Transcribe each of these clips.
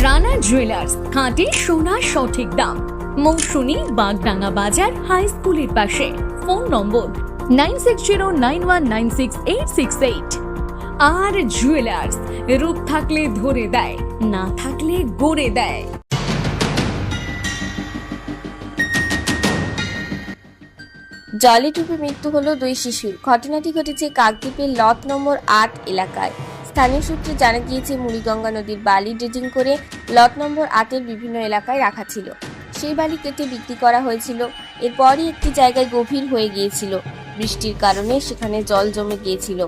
Rana jewellers খাঁটি সোনা সঠিক দাম। মৌসুমী বাগডাঙ্গা বাজার হাই স্কুলের পাশে। Phone number nine six zero nine one nine six eight six eight আর জুয়েলার্স রূপ থাকলে ধরে দেয়, না থাকলে গড়ে দেয়। জলে ডুবে মৃত্যু হলো দুই শিশুর। ঘটনাটি ঘটেছে কাকদ্বীপের লট নম্বর আট এলাকায়। স্থানীয় সূত্রে জানা গিয়েছে, মুড়িগঙ্গা নদীর বালি ড্রেজিং করে লট নম্বর আটের বিভিন্ন এলাকায় রাখা ছিল। সেই বালি কেটে বিক্রি করা হয়েছিল। এরপরই একটি জায়গায় গভীর হয়ে গিয়েছিল। বৃষ্টির কারণে সেখানে জল জমে গিয়েছিল।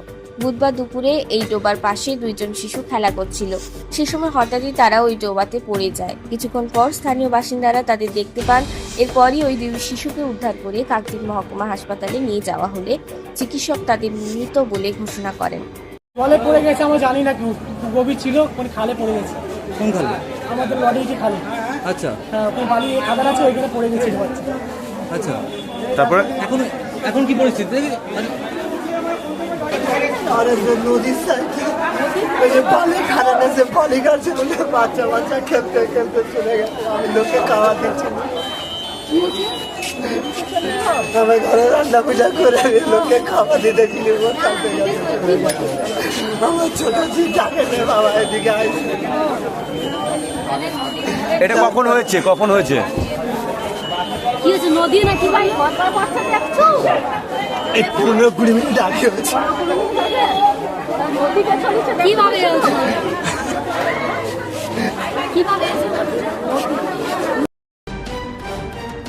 বুধবার দুপুরে এই ডোবার পাশে দুইজন শিশু খেলা করছিল। সে সময় হঠাৎই তারা ওই ডোবাতে পড়ে যায়। কিছুক্ষণ পর স্থানীয় বাসিন্দারা তাদের দেখতে পান। এরপরই ওই দুই শিশুকে উদ্ধার করে কাকদ্বীপ মহকুমা হাসপাতালে নিয়ে যাওয়া হলে চিকিৎসক তাদের মৃত বলে ঘোষণা করেন। জলে পড়ে গেছে আমরা জানি না গভীর ছিল কোন খালে পড়ে গেছে। কোন খালে? আমাদের লরি যে খালে। আচ্ছা। হ্যাঁ ওখানে বালি খাদার আছে ওইখানে পড়ে গেছে আচ্ছা। তারপরে? এখন এখন কি পরিস্থিতি? আরে। নদীর সাইডে ওই যে বালি খারাপ আছে বালি বলে বাচ্চা বাচ্চা খেলতে খেলতে চলে গেছে। আমি লোকে খাওয়া দিচ্ছি না। আমি ঘরে রান্না পূজা করে আমি লোকে খাওয়া দিতে গেলি আমার ছোট ডাকে বাবা এদিকে এটা কখন হয়েছে? কখন হয়েছে? কি হয়েছে? নদী নাকি ভাই? বাচ্চা বাচ্চা দেখছ এই পনেরো কুড়ি মিনিট আগে হয়েছে। হয়েছে? কীভাবে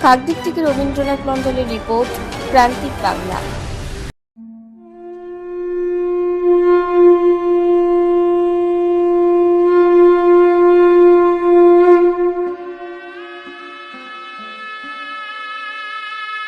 কাকদ্বীপ থেকে রবীন্দ্রনাথ মণ্ডলের রিপোর্ট প্রান্তিক বাংলা।